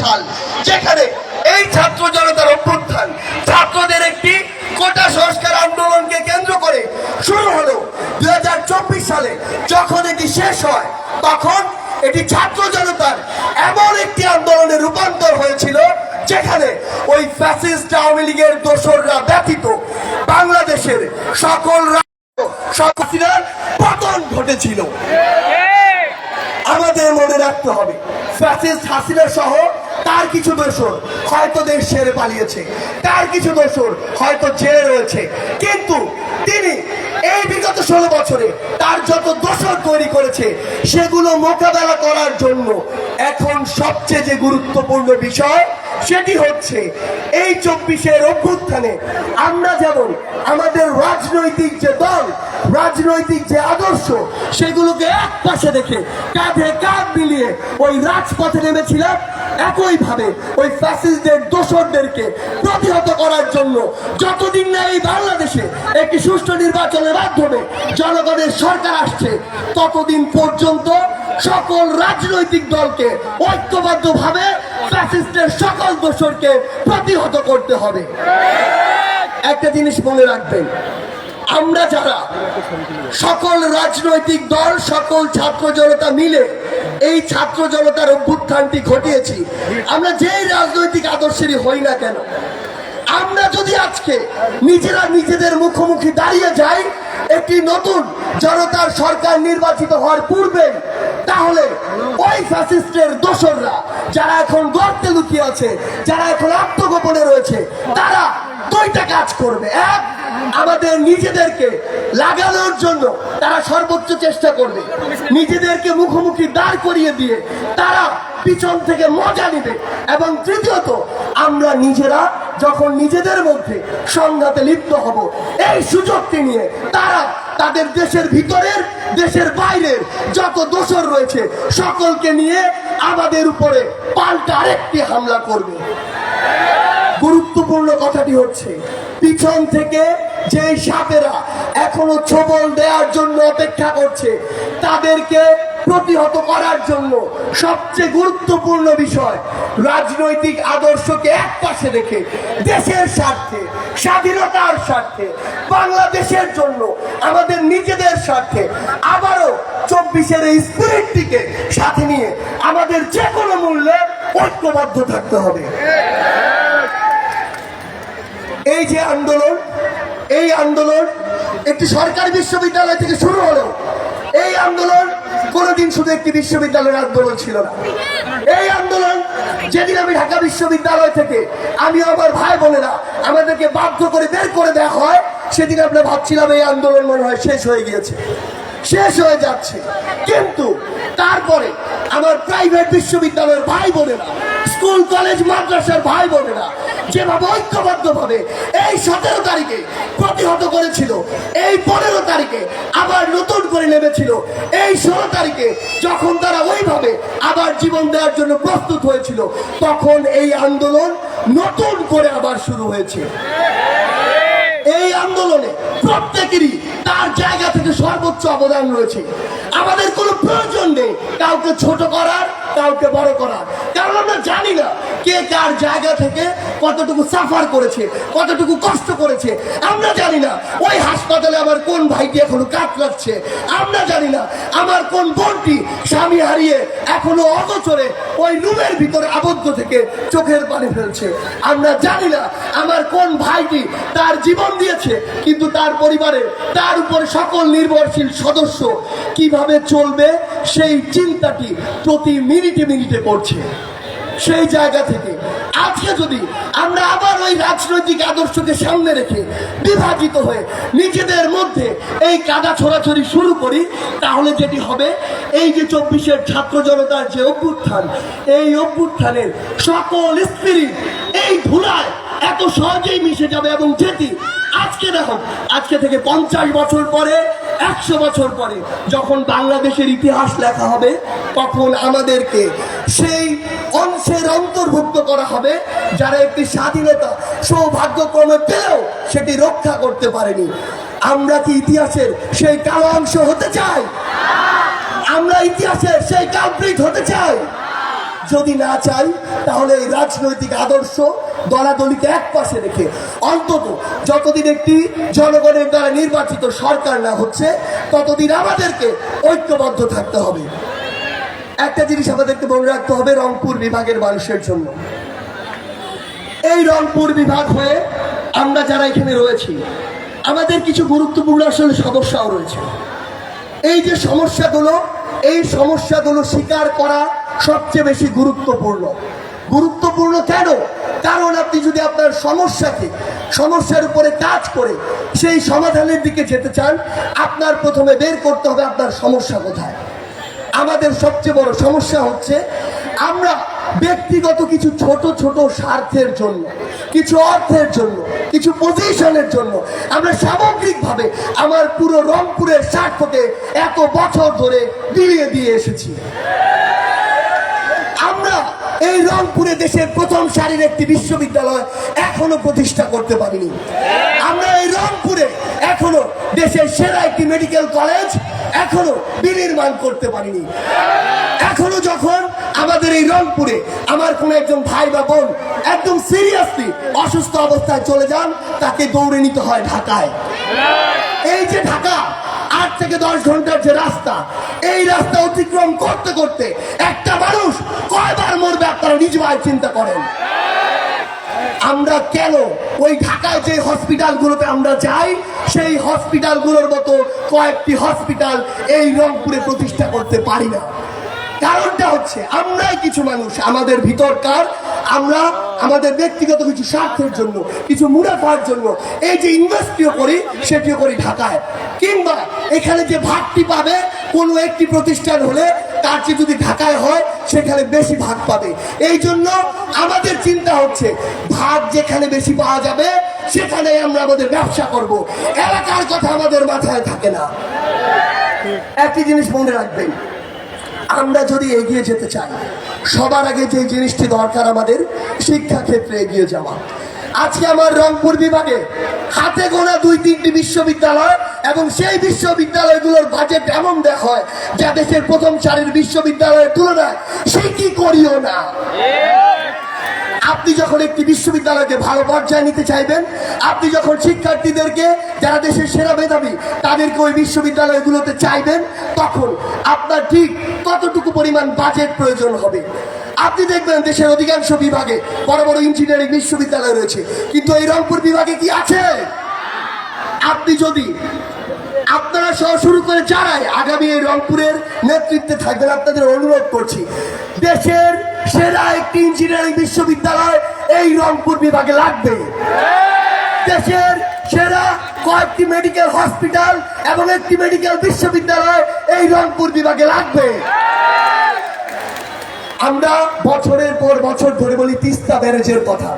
সাল যেখানে এই ছাত্র জনতার অভ্যুত্থান ছাত্রদের একটি কোটা সংস্কার আন্দোলনকে কেন্দ্র করে শুরু হলো। দুই সালে যখন এটি শেষ হয় তখন এটি ছাত্র জনতার এমন একটি আন্দোলনে রূপান্তর হয়েছিল যেখানে ওই ফ্যাসিস্ট আওয়ামী লীগের দোসররা ব্যতীত বাংলাদেশের সকল পতন ঘটেছিল। আমাদের মনে রাখতে হবে ফ্যাসিস্ট হাসিনা সহ তার কিছু দোষর হয়তো দেশ ছেড়ে পালিয়েছে। তার কিছু দোষর হয়তো জেলে রয়েছে। কিন্তু তিনি এই বিগত ষোলো বছরে তার যত দোষর তৈরি করেছে, সেগুলো মোকাবেলা করার জন্য এখন সবচেয়ে যে গুরুত্বপূর্ণ বিষয়, সেটি হচ্ছে এই চব্বিশের অভ্যুত্থানে আমরা যেমন আমাদের রাজনৈতিক যে দল, রাজনৈতিক যে আদর্শ, সেগুলোকে এক পাশে রেখে কাঁধে কাঁধ মিলিয়ে ওই রাজপথে নেমেছিলাম। একইভাবে ওই ফ্যাসিস্টদের দোসরদেরকে প্রতিহত করার জন্য যতদিন না এই বাংলাদেশে একটি সুষ্ঠু নির্বাচনের মাধ্যমে জনগণের সরকার আসছে, ততদিন পর্যন্ত সকল রাজনৈতিক দলকে ঐক্যবদ্ধভাবে ফ্যাসিস্টের সকল দোসরকে প্রতিহত করতে হবে। একটা জিনিস মনে রাখবেন, আমরা যারা সকল রাজনৈতিক দল, সকল ছাত্র জনতা মিলে এই ছাত্র জনতার অভ্যুত্থানটি ঘটিয়েছি। আমরা যেই রাজনৈতিক আদর্শেরই হই না কেন, আমরা যদি আজকে নিজেরা নিজেদের মুখোমুখি দাঁড়িয়ে যাই, একটি নতুন জনতার সরকার নির্বাচিত হওয়ার পূর্বে, তাহলে ওই ফ্যাসিস্টের দোসররা, যারা এখন গর্তে লুকিয়ে আছে, যারা এখন আত্মগোপনে রয়েছে, তারা দুইটা কাজ করবে? এক, আমাদের নিজেদেরকে লাগানোর জন্য তারা সর্বোচ্চ চেষ্টা করবে। নিজেদেরকে মুখোমুখি দাঁড় করিয়ে দিয়ে তারা পিছন থেকে মজা নিবে। এবং তৃতীয়ত, আমরা নিজেরা যখন নিজেদের মধ্যে সংঘাতে লিপ্ত হব, এই সুযোগটি নিয়ে তারা তাদের দেশের ভিতরের, দেশের বাইরের যত দোষর রয়েছে, সকলকে নিয়ে আমাদের উপরে পাল্টা আরেকটি হামলা করবে। গুরুত্বপূর্ণ কথাটি হচ্ছে, পিছন থেকে যে সাপেরা এখনও ছবল দেওয়ার জন্য অপেক্ষা করছে, তাদেরকে প্রতিহত করার জন্য সবচেয়ে গুরুত্বপূর্ণ বিষয়, রাজনৈতিক আদর্শকে এক পাশে রেখে দেশের স্বার্থে, স্বাধীনতার স্বার্থে, বাংলাদেশের জন্য, আমাদের নিজেদের স্বার্থে আবারও চব্বিশের এই স্পিরিটটিকে সাথে নিয়ে আমাদের যে কোনো মূল্যে ঐক্যবদ্ধ থাকতে হবে। এই যে আন্দোলন, এই আন্দোলন একটি সরকারি বিশ্ববিদ্যালয় থেকে শুরু হলো এই আন্দোলন কোনোদিন শুধু একটি বিশ্ববিদ্যালয়ের আন্দোলন ছিল না। এই আন্দোলন যেদিন আমি ঢাকা বিশ্ববিদ্যালয় থেকে আমি আমার ভাই বোনেরা আমাদেরকে বাধ্য করে বের করে দেওয়া হয়, সেদিন আমরা ভাবছিলাম এই আন্দোলন মনে হয় শেষ হয়ে গিয়েছে। শেষ হয়ে যাচ্ছে। কিন্তু তারপরে আমার প্রাইভেট বিশ্ববিদ্যালয়ের ভাই বোনেরা কলেজ মাদ্রাসার ভাই বোনেরা, যেভাবে ঐক্যবদ্ধ ভাবে এই সতেরো তারিখে প্রতিহত করেছিল, এই পনেরো তারিখে আবার নতুন করে নেমেছিল, এই ষোলো তারিখে যখন তারা ওইভাবে আবার জীবন দেওয়ার জন্য প্রস্তুত হয়েছিল, তখন এই আন্দোলন নতুন করে আবার শুরু হয়েছে। এই আন্দোলনে প্রত্যেকেরই তার জায়গা থেকে সর্বোচ্চ অবদান রয়েছে। আমাদের কোনো প্রয়োজন নেই কাউকে ছোট করার, কাউকে বড় করার। কারণ আমরা জানি না কে কার জায়গা থেকে কতটুকু সাফার করেছে, কতটুকু কষ্ট করেছে। আমরা জানি না ওই হাসপাতালে আমার কোন ভাইটি এখনও কাতরাচ্ছে আমরা জানি না আমার কোন বোনটি স্বামী হারিয়ে এখনও অগোচরে ওই রুমের ভিতরে আবদ্ধ থেকে চোখের পানি ফেলছে। আমরা জানি না আমার কোন ভাইটি তার জীবন দিয়েছে, কিন্তু তার পরিবারে, তার উপর সকল নির্ভরশীল সদস্য কীভাবে চলবে, সেই চিন্তাটি প্রতি মিনিটে মিনিটে করছে সেই জায়গা থেকে আজকে যদি আমরা আবার ওই রাজনৈতিক আদর্শকে সামনে রেখে বিভাজিত হয়ে নিজেদের মধ্যে এই কাদা ছড়াছড়ি শুরু করি, তাহলে যেটি হবে, এই যে চব্বিশের ছাত্র জনতার যে অভ্যুত্থান, এই অভ্যুত্থানের সকল স্পিরিট এই ধুলায় এত সহজেই মিশে যাবে এবং যেটি আজকে দেখো, আজকে থেকে পঞ্চাশ বছর পরে, একশো বছর পরে যখন বাংলাদেশের ইতিহাস লেখা হবে, তখন আমাদেরকে সেই অংশের অন্তর্ভুক্ত করা হবে, যারা একটি স্বাধীনতা সৌভাগ্যক্রমে পেলেও সেটি রক্ষা করতে পারেনি। আমরা কি ইতিহাসের সেই কালো অংশ হতে চাই? আমরা ইতিহাসের সেই কালপ্রিট হতে চাই? যদি না চাই, তাহলে এই রাজনৈতিক আদর্শ দলাদলিকে এক পাশে রেখে অন্তত যতদিন একটি জনগণের দ্বারা নির্বাচিত সরকার না হচ্ছে, ততদিন আমাদেরকে ঐক্যবদ্ধ থাকতে হবে। একটা জিনিস আমাদেরকে মনে রাখতে হবে, রংপুর বিভাগের মানুষের জন্য। এই রংপুর বিভাগ হয়ে আমরা যারা এখানে রয়েছি, আমাদের কিছু গুরুত্বপূর্ণ আসলে সমস্যাও রয়েছে। এই যে সমস্যাগুলো, এই সমস্যাগুলো স্বীকার করা সবচেয়ে বেশি গুরুত্বপূর্ণ। গুরুত্বপূর্ণ কেন? কারণ আপনি যদি আপনার সমস্যাকে, সমস্যার উপরে কাজ করে সেই সমাধানের দিকে যেতে চান, আপনার প্রথমে বের করতে হবে আপনার সমস্যা কোথায়। আমাদের সবচেয়ে বড় সমস্যা হচ্ছে আমরা ব্যক্তিগত কিছু ছোট ছোট স্বার্থের জন্য, কিছু অর্থের জন্য, কিছু পজিশনের জন্য আমরা সামগ্রিকভাবে আমার পুরো রংপুরের স্বার্থকে এত বছর ধরে বিলিয়ে দিয়ে এসেছি। আমরা এই রংপুরে দেশের প্রথম সারির একটি বিশ্ববিদ্যালয় এখনও প্রতিষ্ঠা করতে পারিনি। আমরা এই রংপুরে এখনও দেশের সেরা একটি মেডিকেল কলেজ এখনও বিনির্মাণ করতে পারিনি। এখনও যখন আমাদের এই রংপুরে আমার কোনো একজন ভাই বা বোন একদম সিরিয়াসলি অসুস্থ অবস্থায় চলে যান, তাকে দৌড়ে নিতে হয় ঢাকায়। এই যে ঢাকা আট থেকে দশ ঘণ্টার যে রাস্তা, এই রাস্তা অতিক্রম করতে করতে একটা মানুষ কয়বার মরবে আপনারা নিজ ভাই চিন্তা করেন। আমরা কেন ওই ঢাকায় যে হসপিটালগুলোতে আমরা যাই, সেই হসপিটালগুলোর মতো কয়েকটি হসপিটাল এই রংপুরে প্রতিষ্ঠা করতে পারি না। কারণটা হচ্ছে আমরাই কিছু মানুষ, আমাদের ভিতরকার আমরা আমাদের ব্যক্তিগত কিছু স্বার্থের জন্য, কিছু মুনাফার জন্য। এই যে ইনভেস্টটিও করি, সেটিও করি ঢাকায়। কিংবা এখানে যে ভাগটি পাবে, কোনো একটি প্রতিষ্ঠান হলে তার চেয়ে যদি ঢাকায় হয়, সেখানে বেশি ভাগ পাবে। এই জন্য আমাদের চিন্তা হচ্ছে, ভাগ যেখানে বেশি পাওয়া যাবে সেখানে আমরা আমাদের ব্যবসা করব। এলাকার কথা আমাদের মাথায় থাকে না। একই জিনিস মনে রাখবেন আমরা যদি এগিয়ে যেতে চাই, সবার আগে যে জিনিসটি দরকার আমাদের, শিক্ষাক্ষেত্রে এগিয়ে যাওয়া। আজকে আমার রংপুর বিভাগে হাতে গোনা দুই তিনটি বিশ্ববিদ্যালয় এবং সেই বিশ্ববিদ্যালয়গুলোর বাজেট এমন দেখ হয় যা দেশের প্রথম সারির বিশ্ববিদ্যালয়ের তুলনায় সে কি করিও না। আপনি যখন একটি বিশ্ববিদ্যালয়কে ভালো পর্যায়ে নিতে চাইবেন, আপনি যখন শিক্ষার্থীদেরকে, যারা দেশের সেরা মেধাবী, তাদেরকে ওই বিশ্ববিদ্যালয়গুলোতে চাইবেন, তখন আপনার ঠিক কতটুকু পরিমাণ বাজেট প্রয়োজন হবে? আপনি দেখবেন দেশের অধিকাংশ বিভাগে বড় বড় ইঞ্জিনিয়ারিং বিশ্ববিদ্যালয় রয়েছে, কিন্তু এই রংপুর বিভাগে কি আছে? আপনি যদি আপনারা সহ শুরু করে যারাই আগামী এই রংপুরের নেতৃত্বে থাকবেন, আপনাদের অনুরোধ করছি, দেশের সেরা একটি ইঞ্জিনিয়ারিং বিশ্ববিদ্যালয় এই রংপুর বিভাগে লাগবে। দেশের সেরা কয়েকটি মেডিকেল হসপিটাল এবং একটি মেডিকেল বিশ্ববিদ্যালয় এই রংপুর বিভাগে লাগবে। আমরা বছরের পর বছর ধরে বলি তিস্তা ব্যারেজের কথা।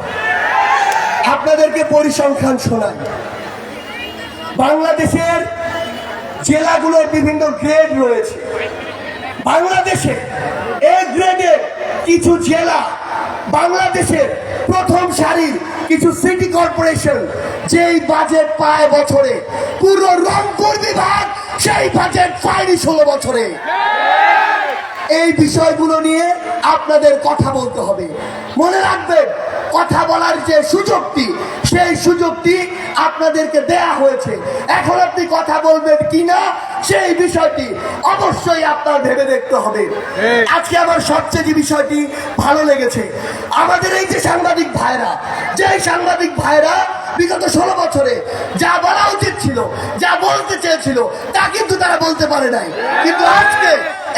আপনাদেরকে পরিসংখ্যান শোনাই। বাংলাদেশের জেলাগুলোর বিভিন্ন গ্রেড রয়েছে। বাংলাদেশে এ গ্রেডের কিছু জেলা বাংলাদেশের প্রথম সারির কিছু সিটি কর্পোরেশন যেই বাজেট পায় বছরে। পুরো রংপুর বিভাগ সেই বাজেট পায়নি ষোলো বছরে। এই বিষয়গুলো নিয়ে আপনাদের কথা বলতে হবে। মনে রাখবেন কথা বলার যে সুযোগটি সেই সুযোগটি আপনাদেরকে দেয়া হয়েছে। এখন আপনি কথা বলবেন কিনা সেই বিষয়টি অবশ্যই আপনার ভেবে দেখতে হবে। আজকে আমার সবচেয়ে যে বিষয়টি ভালো লেগেছে। আমাদের এই যে সাংবাদিক ভাইরা যে সাংবাদিক ভাইরা বিগত ষোলো বছরে যা বলা উচিত ছিল যা বলতে চেয়েছিল, তা কিন্তু তারা বলতে পারে নাই। কিন্তু আজকে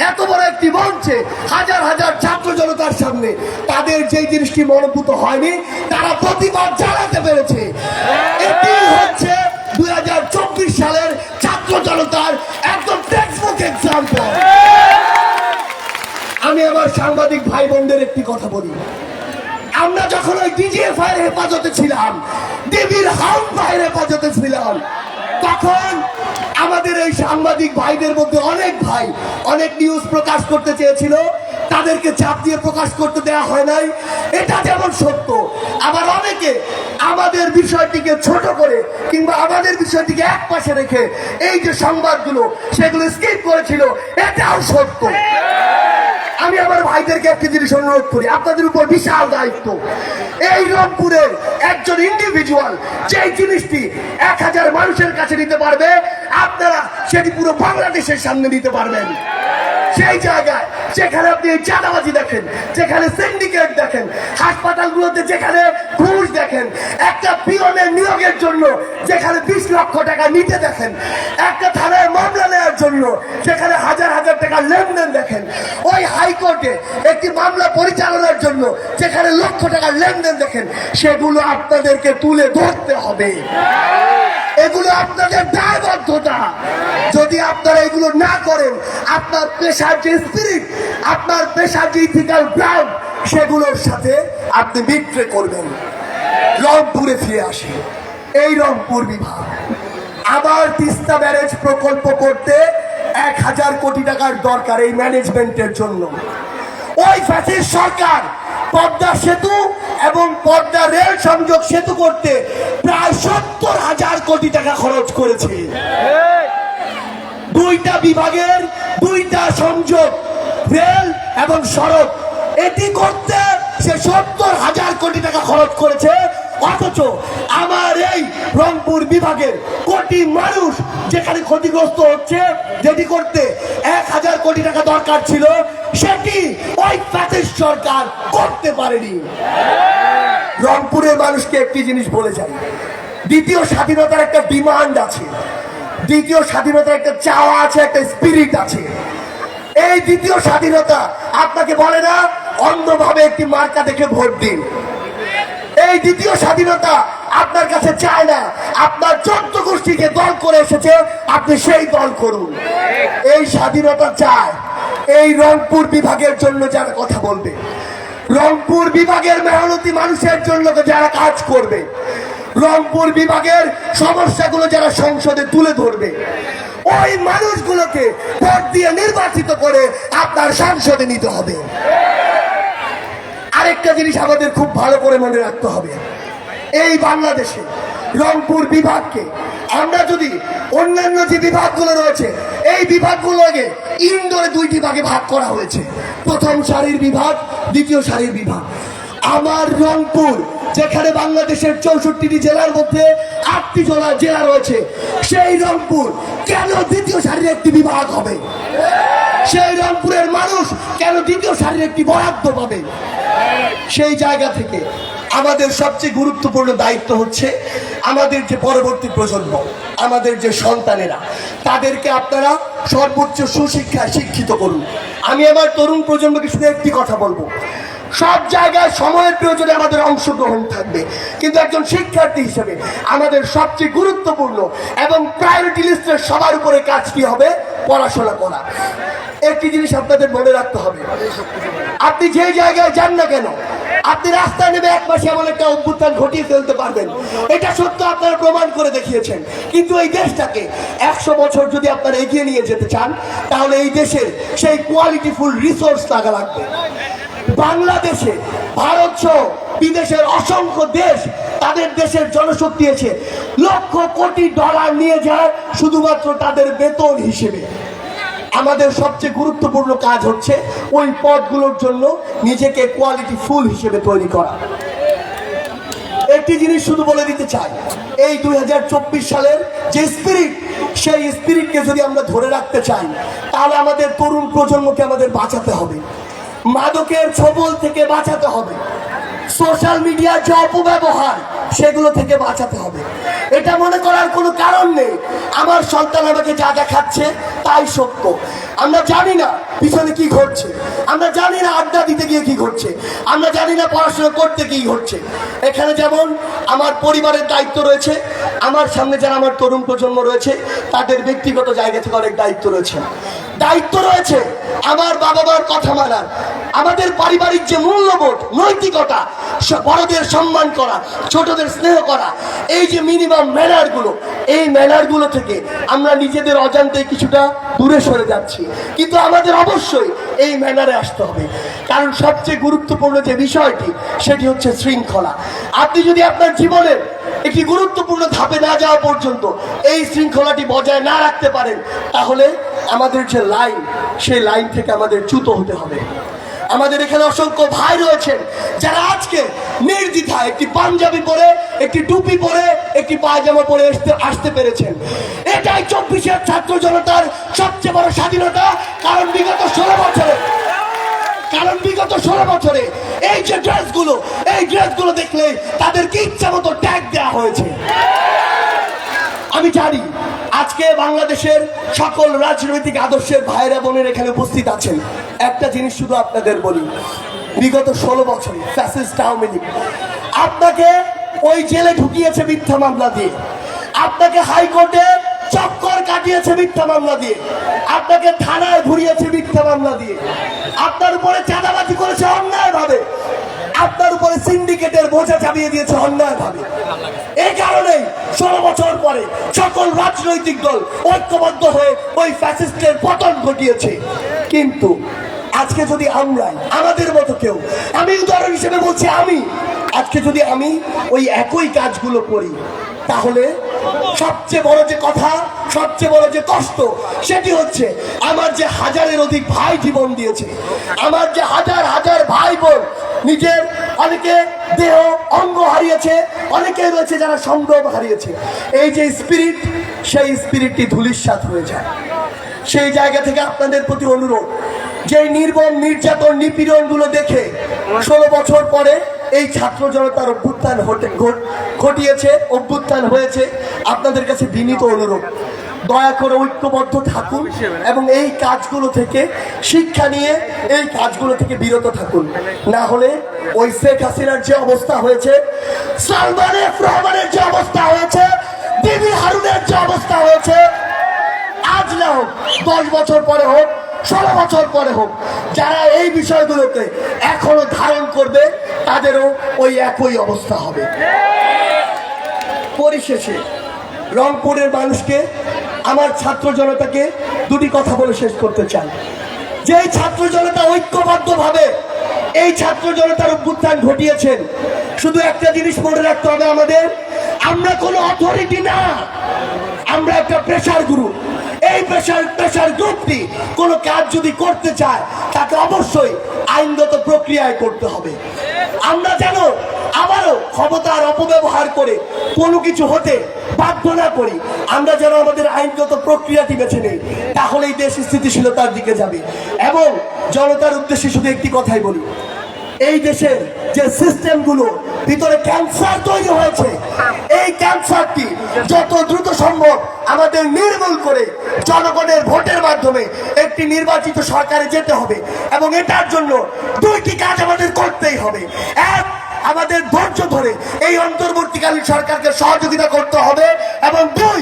এত বড় একটি মঞ্চে হাজার হাজার ছাত্র জনতার সামনে তাদের যে জিনিসটি মনোভূত হয়নি, তারা প্রতিবাদ জানাতে পেরেছে। এটি হচ্ছে দুই হাজার চব্বিশ সালের ছাত্র জনতার একদম টেক্সটবুক এক্সাম্পল আমি আমার সাংবাদিক ভাই বোনদের একটি কথা বলি। আমরা যখন ওই ডিজিএফ এর হেফাজতে ছিলাম, দেবীর হাউস ভাইয়ের হেফাজতে ছিলাম তখন আমাদের এই সাংবাদিক ভাইদের মধ্যে অনেক ভাই অনেক নিউজ প্রকাশ করতে চেয়েছিল। তাদেরকে চাপ দিয়ে প্রকাশ করতে দেওয়া হয় নাই। এটা যেমন সত্য, আবার অনেকে আমাদের বিষয়টিকে ছোট করে কিংবা আমাদের বিষয়টিকে এক পাশে রেখে এই যে সংবাদগুলো, সেগুলো স্কিপ করেছিল, এটাও সত্য। আমি আমার ভাইদেরকে একটি জিনিস অনুরোধ করি, আপনাদের উপর বিশাল দায়িত্ব। এই রংপুরের একজন ইন্ডিভিজুয়াল যে জিনিসটি এক হাজার মানুষের কাছে নিতে পারবে, আপনারা সেটি পুরো বাংলাদেশের সামনে দিতে পারবেন। সেই জায়গায় যেখানে আপনি চাঁদাবাজি দেখেন, যেখানে সিন্ডিকেট দেখেন, হাসপাতালগুলোতে যেখানে ঘুষ দেখেন, একটা পিয়নের নিয়োগের জন্য যেখানে বিশ লক্ষ টাকা নিতে দেখেন, একটা জন্য যেখানে হাজার হাজার টাকা লেনদেন দেখেন। ওই হাইকোর্টে একটি মামলা পরিচালনার জন্য যেখানে লক্ষ টাকার লেনদেন দেখেন, সেগুলো আপনাদেরকে তুলে ধরতে হবে। এগুলো আপনাদের দায়বদ্ধতা। যদি আপনারা এগুলো না করেন, আপনার পেশার যে স্পিরিট আপনার পেশার যে ইথিক্যাল গ্রাউন্ড সেগুলোর সাথে আপনি বিক্রে করবেন। রংপুরে ফিরে আসি এই রংপুর বিভাগ। আবার তিস্তা ব্যারেজ প্রকল্প করতে এক হাজার কোটি টাকার দরকার এই ম্যানেজমেন্টের জন্য। ওই ফ্যাসিস সরকার পদ্মা সেতু এবং পদ্মা রেল সংযোগ সেতু করতে প্রায় সত্তর হাজার কোটি টাকা খরচ করেছে। দুইটা বিভাগের দুইটা সংযোগ, রেল এবং সড়ক, এটি করতে সে সত্তর হাজার কোটি টাকা খরচ করেছে। অথচ আমার এই রংপুর বিভাগের কোটি মানুষ যেখানে ক্ষতিগ্রস্ত হচ্ছে, যেটি করতে এক হাজার কোটি টাকা দরকার ছিল, সেটি ওই প্যাসেজ সরকার করতে পারেনি। রংপুরের মানুষকে একটি জিনিস বলে যাই, দ্বিতীয় স্বাধীনতার একটা ডিমান্ড আছে, দ্বিতীয় স্বাধীনতার একটা চাওয়া আছে, একটা স্পিরিট আছে। এই দ্বিতীয় স্বাধীনতা আপনাকে বলে না, অন্ধভাবে একটি মার্কা দেখে ভোট দিন। এই দ্বিতীয় স্বাধীনতা আপনার কাছে চায় না। আপনার চোদ্দ গোষ্ঠীকে দল করে এসেছে, আপনি সেই দল করুন। এই স্বাধীনতা চায়। এই রংপুর বিভাগের জন্য যারা কথা বলবে, রংপুর বিভাগের মেহনতি মানুষের জন্য যারা কাজ করবে, রংপুর বিভাগের সমস্যাগুলো যারা সংসদে তুলে ধরবে, ওই মানুষগুলোকে ভোট দিয়ে নির্বাচিত করে আপনার সংসদে নিতে হবে। আরেকটা জিনিস আমাদের খুব ভালো করে মনে রাখতে হবে। এই বাংলাদেশে রংপুর বিভাগকে আমরা যদি অন্যান্য যে বিভাগগুলো রয়েছে, এই বিভাগগুলোকে ইন্দোরে দুইটি ভাগে ভাগ করা হয়েছে। প্রথম সারির বিভাগ, দ্বিতীয় সারির বিভাগ। আমার রংপুর, যেখানে বাংলাদেশের চৌষট্টিটি জেলার মধ্যে আটটি জেলা জেলা রয়েছে, সেই রংপুর কেন দ্বিতীয় সারির একটি বিভাগ হবে? সেই রংপুরের মানুষ কেন দ্বিতীয় সারির একটি বরাদ্দ পাবে? সেই জায়গা থেকে আমাদের সবচেয়ে গুরুত্বপূর্ণ দায়িত্ব হচ্ছে আমাদের যে পরবর্তী প্রজন্ম, আমাদের যে সন্তানেরা, তাদেরকে আপনারা সর্বোচ্চ সুশিক্ষায় শিক্ষিত করুন। আমি আমার তরুণ প্রজন্মকে শুধু একটি কথা বলব। সব জায়গায় সময়ের প্রয়োজনে আমাদের অংশগ্রহণ থাকবে। কিন্তু একজন শিক্ষার্থী হিসেবে আমাদের সবচেয়ে গুরুত্বপূর্ণ এবং প্রায়োরিটি লিস্টের সবার উপরে কাজ কি হবে পড়াশোনা করা। একটি জিনিস আপনাদের মনে রাখতে হবে। আপনি যে জায়গায় যান না কেন, আপনি রাস্তায় নেমে এক মাসে এমন একটা অভ্যুত্থান ঘটিয়ে ফেলতে পারবেন। এটা সত্য আপনারা প্রমাণ করে দেখিয়েছেন। কিন্তু এই দেশটাকে একশো বছর যদি আপনারা এগিয়ে নিয়ে যেতে চান, তাহলে এই দেশের সেই কোয়ালিটিফুল রিসোর্স লাগা লাগবে। বাংলাদেশে ভারত সহ বিদেশের অসংখ্য দেশ তাদের দেশের জনশক্তি এসে লক্ষ কোটি ডলার নিয়ে যায় শুধুমাত্র তাদের বেতন হিসেবে। আমাদের সবচেয়ে গুরুত্বপূর্ণ কাজ হচ্ছে ওই পদগুলোর জন্য নিজেকে কোয়ালিটি ফুল হিসেবে তৈরি করা। একটি জিনিস শুধু বলে দিতে চাই, এই দুই হাজার চব্বিশ সালের যে স্পিরিট সেই স্পিরিটকে যদি আমরা ধরে রাখতে চাই, তাহলে আমাদের তরুণ প্রজন্মকে আমাদের বাঁচাতে হবে। মাদকের ছবল থেকে বাঁচাতে হবে। সোশ্যাল মিডিয়ার যে অপব্যবহার, সেগুলো থেকে বাঁচাতে হবে। এটা মনে করার কোনো কারণ নেই। আমার সন্তান আমাকে যা দেখাচ্ছে, তাই সত্য। আমরা জানি না পিছনে কি ঘটছে। আমরা জানি না আড্ডা দিতে গিয়ে কি ঘটছে। আমরা জানি না পড়াশোনা করতে কি ঘটছে। এখানে যেমন আমার পরিবারের দায়িত্ব রয়েছে, আমার সামনে যারা আমার তরুণ প্রজন্ম রয়েছে, তাদের ব্যক্তিগত জায়গা থেকে অনেক দায়িত্ব রয়েছে। দায়িত্ব রয়েছে আমার বাবা মার কথা মানার। আমাদের পারিবারিক যে মূল্যবোধ, নৈতিকতা বড়দের সম্মান করা, ছোটদের স্নেহ করা, এই যে মিনিমাম ম্যানারগুলো এই ম্যানারগুলো থেকে আমরা নিজেদের অজান্তে কিছুটা দূরে সরে যাচ্ছি। কিন্তু আমাদের অবশ্যই এই ম্যানারে আসতে হবে। কারণ সবচেয়ে গুরুত্বপূর্ণ যে বিষয়টি, সেটি হচ্ছে শৃঙ্খলা। আপনি যদি আপনার জীবনের একটি গুরুত্বপূর্ণ ধাপে না যাওয়া পর্যন্ত এই শৃঙ্খলাটি বজায় না রাখতে পারেন, তাহলে আমাদের যে লাইন সেই লাইন থেকে আমাদের চ্যুত হতে হবে। আমাদের এখানে অসংখ্য ভাই রয়েছেন যারা আজকে নির্দ্বিধা একটি পাঞ্জাবি পরে, একটি টুপি পরে, একটি পায়জামা পরে আসতে আসতে পেরেছেন। এটাই চব্বিশের ছাত্র জনতার সবচেয়ে বড় স্বাধীনতা, কারণ বিগত ষোলো বছরে কারণ বিগত ষোলো বছরে এই যে ড্রেসগুলো, এই ড্রেসগুলো দেখলে তাদেরকে ইচ্ছা মতো ট্যাগ দেওয়া হয়েছে। আমি জানি আজকে বাংলাদেশের সকল রাজনৈতিক আদর্শের ভাইরা বোনের এখানে উপস্থিত আছেন। একটা জিনিস শুধু আপনাদের বলি। বিগত ষোলো বছরে আপনাকে ওই জেলে ঢুকিয়েছে মিথ্যা মামলা দিয়ে। আপনাকে হাইকোর্টে চক্কর কাটিয়েছে মিথ্যা মামলা দিয়ে। আপনাকে থানায় ঘুরিয়েছে মিথ্যা মামলা দিয়ে। আপনার উপরে চাঁদাবাজি করেছে অন্যায় ভাবে আপনার উপরে সিন্ডিকেটের বোঝা চাপিয়ে দিয়েছে অন্যায় ভাবে এই কারণেই ষোলো বছর পরে সকল রাজনৈতিক দল ঐক্যবদ্ধ হয়ে ওই ফ্যাসিস্টের পতন ঘটিয়েছে। কিন্তু আজকে যদি আমরা, আমাদের মতো কেউ, আমি উদাহরণ হিসেবে বলছি আমি, আজকে যদি আমি ওই একই কাজগুলো করি, তাহলে সবচেয়ে বড় যে কথা, সবচেয়ে বড় যে কষ্ট, সেটি হচ্ছে আমার যে হাজারের অধিক ভাই জীবন দিয়েছে, আমার যে হাজার হাজার ভাই বোন, নিজের অনেকে দেহ, অঙ্গ হারিয়েছে, অনেকে রয়েছে যারা সংগ্রহ হারিয়েছে, এই যে স্পিরিট সেই স্পিরিটটি ধুলিস্বাদ হয়ে যায়। সেই জায়গা থেকে আপনাদের প্রতি অনুরোধ যে নির্মম নির্যাতন নিপীড়নগুলো দেখে ষোলো বছর পরে এই ছাত্র জনতার অভ্যুত্থান ঘটিয়েছে, অভ্যুত্থান হয়েছে। আপনাদের কাছে বিনীত অনুরোধ, দয়া করে ঐক্যবদ্ধ থাকুন এবং এই কাজগুলো থেকে শিক্ষা নিয়ে এই কাজগুলো থেকে বিরত থাকুন। না হলে ওই শেখ হাসিনার যে অবস্থা হয়েছে, সালমান যে অবস্থা হয়েছে, বিবি হারুনের যে অবস্থা হয়েছে, আজ না হোক, দশ বছর পরে হোক ষোলো বছর পরে হোক, যারা এই বিষয়গুলোকে এখনও ধারণ করবে, তাদেরও ওই একই অবস্থা হবে। পরিশেষে, রংপুরের মানুষকে, আমার ছাত্র জনতাকে দুটি কথা বলে শেষ করতে চাই। যে ছাত্র জনতা ঐক্যবদ্ধভাবে এই ছাত্র জনতার অভ্যুত্থান ঘটিয়েছেন, শুধু একটা জিনিস মনে রাখতে হবে আমাদের, আমরা কোনো অথরিটি না। আমরা একটা প্রেশার গ্রুপ এই প্রেশার প্রেশার গ্রুপটি কোনো কাজ যদি করতে চায়, তাকে অবশ্যই আইনগত প্রক্রিয়ায় করতে হবে। আমরা যেন আবারও ক্ষমতার অপব্যবহার করে কোনো কিছু হতে বাধ্য না করি, আমরা যেন আমাদের আইনগত প্রক্রিয়াটি বেছে নেই, তাহলেই দেশ স্থিতিশীলতার দিকে যাবে। এবং জনতার উদ্দেশ্যে শুধু একটি কথাই বলি এই দেশের যে সিস্টেমগুলো, ভিতরে ক্যান্সার তৈরি হয়েছে। এই ক্যান্সারটি যত দ্রুত সম্ভব আমাদের নির্মূল করে জনগণের ভোটের মাধ্যমে একটি নির্বাচিত সরকারে যেতে হবে এবং এটার জন্য দুইটি কাজ আমাদের করতেই হবে। এক, আমাদের ধৈর্য ধরে এই অন্তর্বর্তীকালীন সরকারকে সহযোগিতা করতে হবে এবং দুই,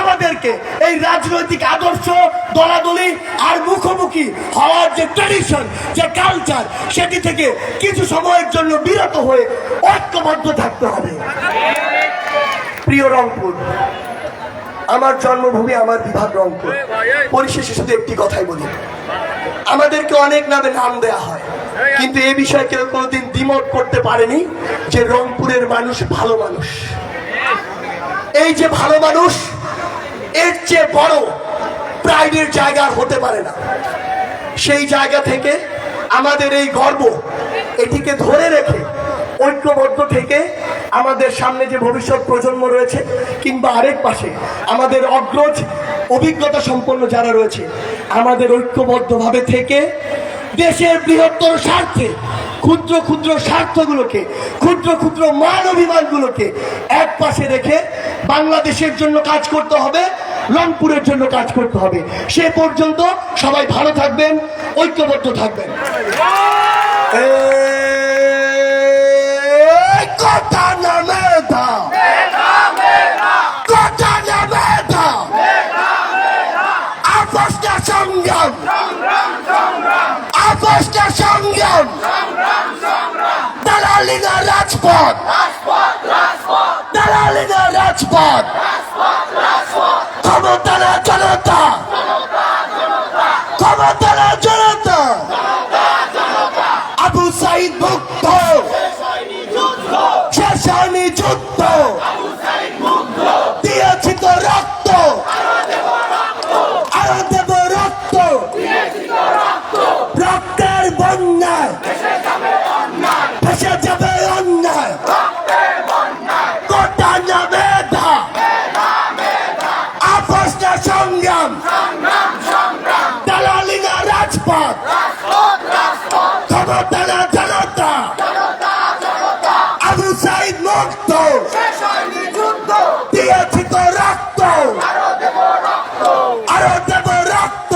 আমাদেরকে এই রাজনৈতিক আদর্শ, দলাদলি আর মুখোমুখি হওয়ার যে ট্রেডিশন যে কালচার সেটি থেকে কিছু সময়ের জন্য বিরত হয়ে ঐক্যবদ্ধ থাকতে হবে। প্রিয় রংপুর, আমার জন্মভূমি, আমার বিভাগ রংপুর। পরিশেষে শুধু একটি কথাই বলি। আমাদেরকে অনেক নামে নাম দেয়া হয়, কিন্তু এ বিষয়ে কেউ কোনোদিন দ্বিমত করতে পারেনি যে রংপুরের মানুষ ভালো মানুষ। এই যে ভালো মানুষ, এর চেয়ে বড় প্রাইডের জায়গা হতে পারে না। সেই জায়গা থেকে আমাদের এই গর্ব এটিকে ধরে রেখে, ঐক্যবদ্ধ থেকে আমাদের সামনে যে ভবিষ্যৎ প্রজন্ম রয়েছে, কিংবা আরেক পাশে আমাদের অগ্রজ অভিজ্ঞতা সম্পন্ন যারা রয়েছে, আমাদের ঐক্যবদ্ধভাবে থেকে দেশের বৃহত্তর স্বার্থে, ক্ষুদ্র ক্ষুদ্র স্বার্থগুলোকে, ক্ষুদ্র ক্ষুদ্র মান অভিমানগুলোকে এক পাশে রেখে বাংলাদেশের জন্য কাজ করতে হবে। রংপুরের জন্য কাজ করতে হবে। সে পর্যন্ত সবাই ভালো থাকবেন, ঐক্যবদ্ধ থাকবেন। কথা না মেধা। কথা না মেধা। আপোষটা সংগ্রাম। আপোষটা সংগ্রাম। দালালি না রাজপথ। দালালি না রাজপথ। ক্ষমতা না জনতা। ক্ষমতা না জনতা। আবু সাইদ সংগ্রাম। রাজপথ। আরও রক্ত।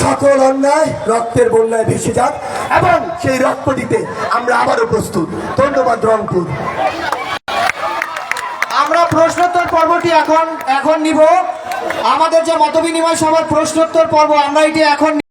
সকল অন্যায় রক্তের বন্যায় ভেসে যাক। এবং সেই রক্ত দিতে আমরা আবারও প্রস্তুত। ধন্যবাদ রংপুর। পর্বটি এখন এখন নিব। আমাদের যে মতবিনিময় সভার প্রশ্নোত্তর পর্ব আমরা এটি এখন